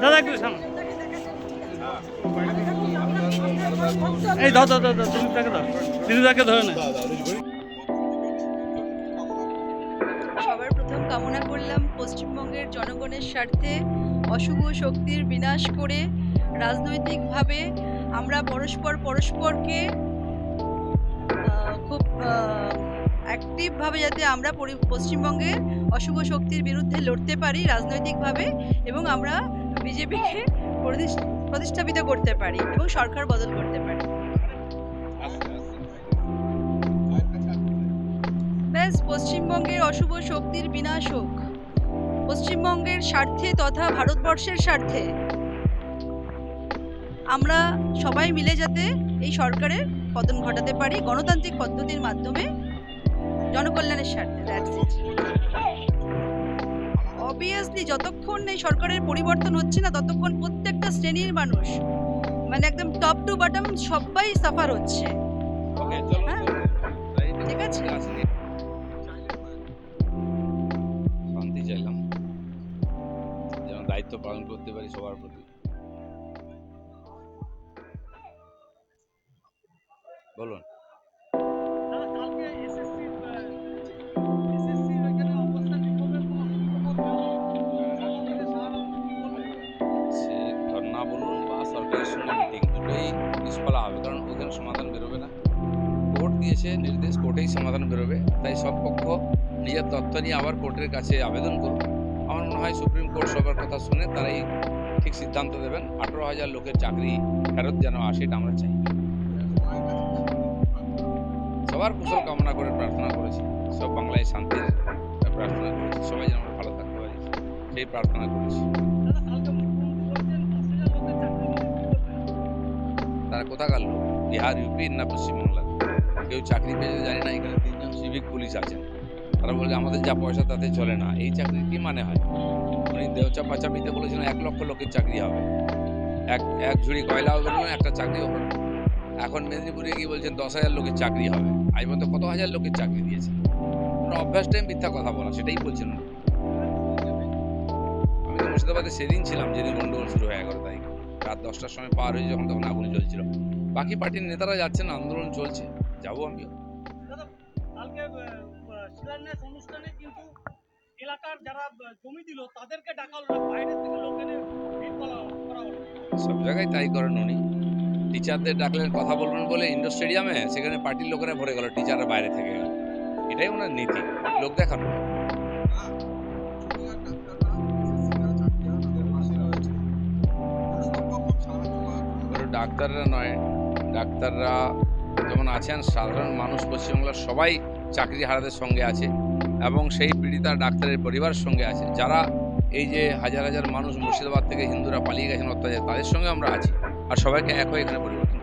দাদা, একটু সামনে। এই ধর ধর ধর দিলীপদাকে ধর। দিলীপদাকে ধরে না। সবার প্রথম কামনা করলাম পশ্চিমবঙ্গের জনগণের স্বার্থে অশুভ শক্তির বিনাশ করে রাজনৈতিকভাবে আমরা পরস্পর পরস্পরকে খুব অ্যাক্টিভভাবে যাতে আমরা পশ্চিমবঙ্গে অশুভ শক্তির বিরুদ্ধে লড়তে পারি রাজনৈতিকভাবে এবং আমরা বিজেপিকে প্রতিষ্ঠাপিত করতে পারি এবং সরকার বদল করতে পারি। ব্যাস, পশ্চিমবঙ্গের অশুভ শক্তির বিনাশ হোক। পশ্চিমবঙ্গের স্বার্থে তথা ভারতবর্ষের স্বার্থে আমরা সবাই মিলে যাতে এই সরকারের পতন ঘটাতে পারি গণতান্ত্রিক পদ্ধতির মাধ্যমে জনকল্যাণের স্বার্থে অবভিয়াসলি যতক্ষণ এই সরকারের পরিবর্তন হচ্ছে না ততক্ষণ প্রত্যেকটা শ্রেণির মানুষ মানে একদম টপ টু বটম সবাই সাফার হচ্ছে। হ্যাঁ? ঠিক আছে? শান্তি চাইলাম। যেন দায়িত্ব পালন করতে পারি সবার প্রতি। বলুন। নিষ্ফলা হবে, কারণ ওখানে সমাধান বেরোবে না। কোর্ট দিয়েছে নির্দেশ, কোর্টেই সমাধান বেরোবে। তাই সব পক্ষ নিজের তথ্য নিয়ে আবার কোর্টের কাছে আবেদন করুন আমার মনে হয় সুপ্রিম কোর্ট সবার কথা শুনে তারাই ঠিক সিদ্ধান্ত দেবেন, আঠেরো হাজার লোকের চাকরি ফেরত যেন আসে এটা আমরা চাই। সবার কুশল কামনা করে প্রার্থনা করেছি। সব বাংলায় শান্তির প্রার্থনা করেছি। সবাই যেন আমরা ভালো থাকতে পারি। সেই প্রার্থনা করেছি। কোথাকার লোক বিহার ইউপি না পশ্চিমবাংলার। কেউ চাকরি পেয়েছে, জানি না, এখানে তিনজন সিভিক পুলিশ আছেন। তারা বলে আমাদের যা পয়সা, তাতে চলে না। এই চাকরির কি মানে হয়? উনি দেওচা পাচামিতে বলেছিলেন, এক লক্ষ লোকের চাকরি হবে। এক এক ঝুড়ি কয়লাও বেরোলো একটা চাকরিও না। এখন মেদিনীপুরে গিয়ে বলছেন, দশ হাজার লোকের চাকরি হবে। আজ মতো কত হাজার লোকের চাকরি দিয়েছে? ওনার অভ্যাস টাইম মিথ্যা কথা বলা, সেটাই বলছেন। আমি তো মুর্শিদাবাদে সেদিন ছিলাম, যেদিন গন্ডগোল শুরু হয় এগারো তারিখ। রাত দশটার সময় পার হয়ে যখন, তখন আগুন জ্বলছিল। বাকি পার্টির নেতারা যাচ্ছেন আন্দোলন চলছে। যাব আমিও। কালকে শিলান্যাস অনুষ্ঠানে কিন্তু এলাকার যারা জমি দিল তাদেরকে ডাকা হলো বাইরে থেকে লোক এনে ভিড় করা করা হলো। সব জায়গায় তাই করেন উনি। টিচারদের ডাকলেন কথা বলবেন বলে ইন্ডোর স্টেডিয়ামে সেখানে পার্টির লোকেরা ভরে গেল টিচাররা বাইরে থেকে গেল। এটাই ওনার নীতি। লোক দেখানো ডাক্তাররা নয়, ডাক্তাররা যেমন আছেন, সাধারণ মানুষ, পশ্চিমবাংলার সবাই চাকরি হারাদের সঙ্গে আছে এবং সেই পীড়িতা ডাক্তারের পরিবার সঙ্গে আছে। যারা এই যে হাজার হাজার মানুষ মুর্শিদাবাদ থেকে হিন্দুরা পালিয়ে গেছেন অত্যাচার, তাদের সঙ্গে আমরা আছি। আর সবাইকে এক হয়ে এখানে পরিবর্তন